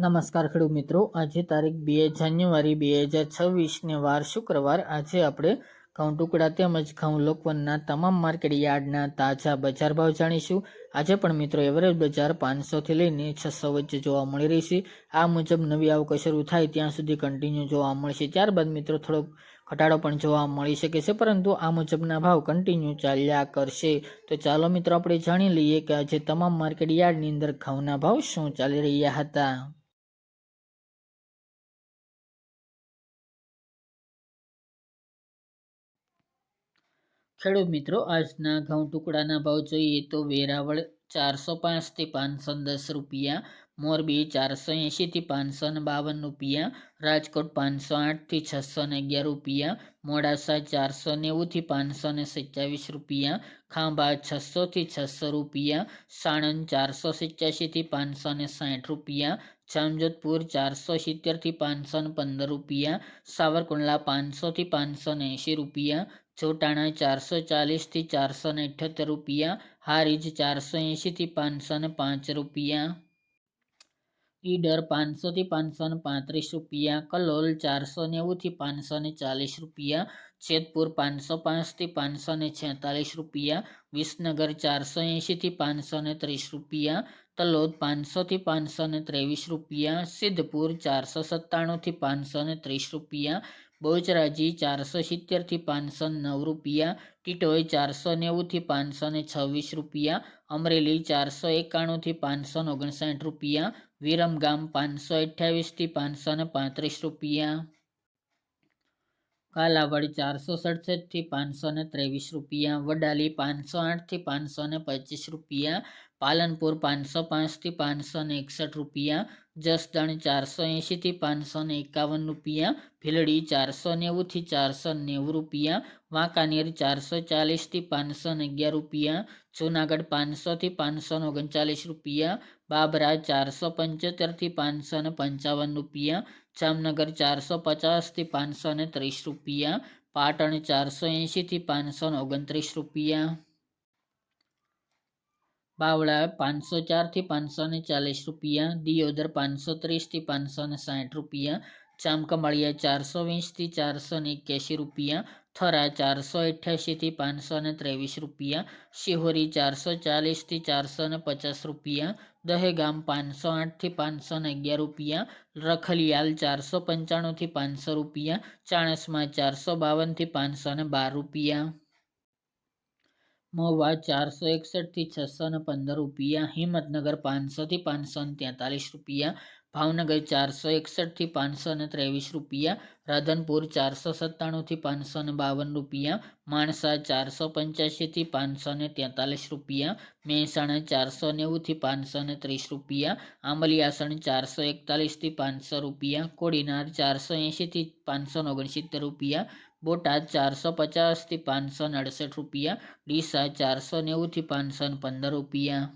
નમસ્કાર ખેડૂત મિત્રો. આજે તારીખ બે જાન્યુઆરી બે હજાર છવ્વીસને વાર શુક્રવાર. આજે આપણે ઘઉં ટુકડા તેમજ ઘઉં લોકવનના તમામ માર્કેટ યાર્ડના તાજા બજાર ભાવ જાણીશું. આજે પણ મિત્રો એવરેજ બજાર પાંચસોથી લઈને છસો વચ્ચે જોવા મળી રહી છે. આ મુજબ નવી આવક શરૂ થાય ત્યાં સુધી કન્ટિન્યુ જોવા મળશે. ત્યારબાદ મિત્રો થોડોક ઘટાડો પણ જોવા મળી શકે છે, પરંતુ આ મુજબના ભાવ કન્ટિન્યુ ચાલ્યા કરશે. તો ચાલો મિત્રો આપણે જાણી લઈએ કે આજે તમામ માર્કેટ યાર્ડની અંદર ઘઉંના ભાવ શું ચાલી રહ્યા હતા. ખેડૂત મિત્રો, આજના ઘઉં ટુકડાના ભાવ જોઈએ તો વેરાવળ ચારસો પાંચથી પાંચસો દસ રૂપિયા, મોરબી ચારસો એંશીથી પાંચસો ને બાવન રૂપિયા, રાજકોટ પાંચસો આઠથી છસો ને અગિયાર રૂપિયા, મોડાસા ચારસો નેવુંથી પાંચસો ને સત્યાવીસ રૂપિયા, ખાંભા છસોથી છસો રૂપિયા, સાણંદ ચારસો સિત્યાસીથી પાંચસો ને સાઠ રૂપિયા, જામજોધપુર ચારસો સિત્તેરથી પાંચસો ને પંદર રૂપિયા, સાવરકુંડલા પાંચસોથી પાંચસો ને એંશી રૂપિયા ચોટાણા ચારસો ચાલીસથી ચારસો ને અઠ્યોતેર રૂપિયા, હારીજ ચારસો એંશીથી પાંચસો ને પાંચ રૂપિયા. ઈડર પાંચસોથી પાંચસો ને પાંત્રીસ રૂપિયા, કલોલ ચારસો નેવુંથી પાંચસો ને ચાલીસ રૂપિયા જેતપુર પાંચસો પાંચથી પાંચસો ને છેતાલીસ રૂપિયા, વિસનગર ચારસો એંશીથી પાંચસો ને ત્રીસ રૂપિયા, તલોદ પાંચસોથી પાંચસો ને ત્રેવીસ રૂપિયા, સિદ્ધપુર ચારસો સત્તાણુંથી પાંચસો ને ત્રીસ રૂપિયા બહુચરાજી ચારસો સિત્તેરથી પાંચસો નવ રૂપિયા ટીટોઈ ચારસો નેવુંથી પાંચસો ને છવ્વીસ રૂપિયા, અમરેલી ચારસો એકાણુંથી પાંચસો ઓગણસાઠ રૂપિયા, વિરમગામ પાંચસો અઠ્યાવીસથી પાંચસો ને પાંત્રીસ રૂપિયા. કાલાવડ ચારસો સડસઠથી પાંચસો ને ત્રેવીસ રૂપિયા, વડાલી પાંચસો આઠથી પાંચસો ને પચીસ રૂપિયા પાલનપુર પાંચસો પાંચથી પાંચસો ને એકસઠ રૂપિયા, જસદણ ચારસો એંશીથી પાંચસો ને એકાવન રૂપિયા, ભીલડી ચારસો નેવુંથી ચારસો નેવું રૂપિયા, વાંકાનેર ચારસો ચાલીસથી પાંચસો ને અગિયાર રૂપિયા, જૂનાગઢ પાંચસોથી પાંચસો ને ઓગણચાલીસ રૂપિયા, બાબરા ચારસો પંચોતેરથી પાંચસો ને પંચાવન રૂપિયા, જામનગર ચારસો પચાસથી પાંચસો ને ત્રીસ રૂપિયા, પાટણ ચારસો એંશીથી પાંચસો ઓગણત્રીસ રૂપિયા. બાવળા પાંચસો ચારથી પાંચસો ને ચાલીસ રૂપિયા, દિયોદર પાંચસો ત્રીસથી પાંચસો ને સાઠ રૂપિયા, ચામકમળિયા ચારસો વીસથી ચારસો ને એક્યાસી રૂપિયા, થરા ચારસો અઠ્યાસીથી પાંચસો ને ત્રેવીસ રૂપિયા, શિહોરી ચારસો ચાલીસથી ચારસો ને પચાસ રૂપિયા, દહેગામ પાંચસો આઠથી પાંચસો ને અગિયાર રૂપિયા, રખલિયાલ ચારસો પંચાણુંથી પાંચસો રૂપિયા, ચાણસમાં ચારસો બાવનથી પાંચસો ને બાર રૂપિયા. મહુવા ચારસો એકસઠથી છસો ને પંદર રૂપિયા, હિંમતનગર પાંચસોથી પાંચસો ને તેતાલીસ રૂપિયા, ભાવનગર ચારસો એકસઠથી પાંચસો ને ત્રેવીસ રૂપિયા, રાધનપુર ચારસો સત્તાણુંથી પાંચસો ને બાવન રૂપિયા, માણસા ચારસો પંચ્યાસીથી પાંચસો ને તેતાલીસ રૂપિયા, મહેસાણા ચારસો નેવુંથી પાંચસો ને ત્રીસ રૂપિયા આંબલિયાસણ ચારસો એકતાલીસથી પાંચસો રૂપિયા, કોડીનાર ચારસો એંશીથી પાંચસો ઓગણસિત્તેર રૂપિયા બોટાદ ચારસો પચાસથી પાંચસો અડસઠ રૂપિયા ડીસા ચારસો નેવુંથી પાંચસો પંદર રૂપિયા.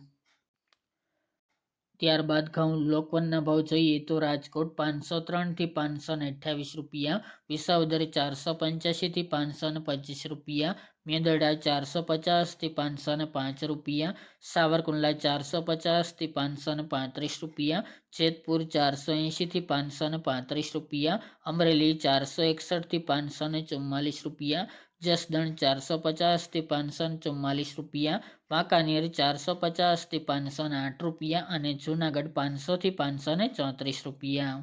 ત્યારબાદ ઘઉં લોકવનના ભાવ જોઈએ તો રાજકોટ પાંચસો ત્રણથી પાંચસો ને અઠ્યાવીસ રૂપિયા વિસાવદર ચારસો પંચ્યાસીથી પાંચસો ને પચીસ રૂપિયા, મેદરડા ચારસો પચાસથી પાંચસો ને પાંચ રૂપિયા, સાવરકુંડલા ચારસો પચાસથી પાંચસો ને પાંત્રીસ રૂપિયા, જેતપુર ચારસો એંશીથી પાંચસો ને પાંત્રીસ રૂપિયા, અમરેલી ચારસો એકસઠથી પાંચસો ને ચુમ્માલીસ રૂપિયા જસદણ ચારસો પચાસથી પાંચસો ચુમ્માલીસ રૂપિયા, વાંકાનેર ચારસો પચાસથી પાંચસો આઠ રૂપિયા અને જૂનાગઢ પાંચસોથી પાંચસો ને ચોત્રીસ રૂપિયા.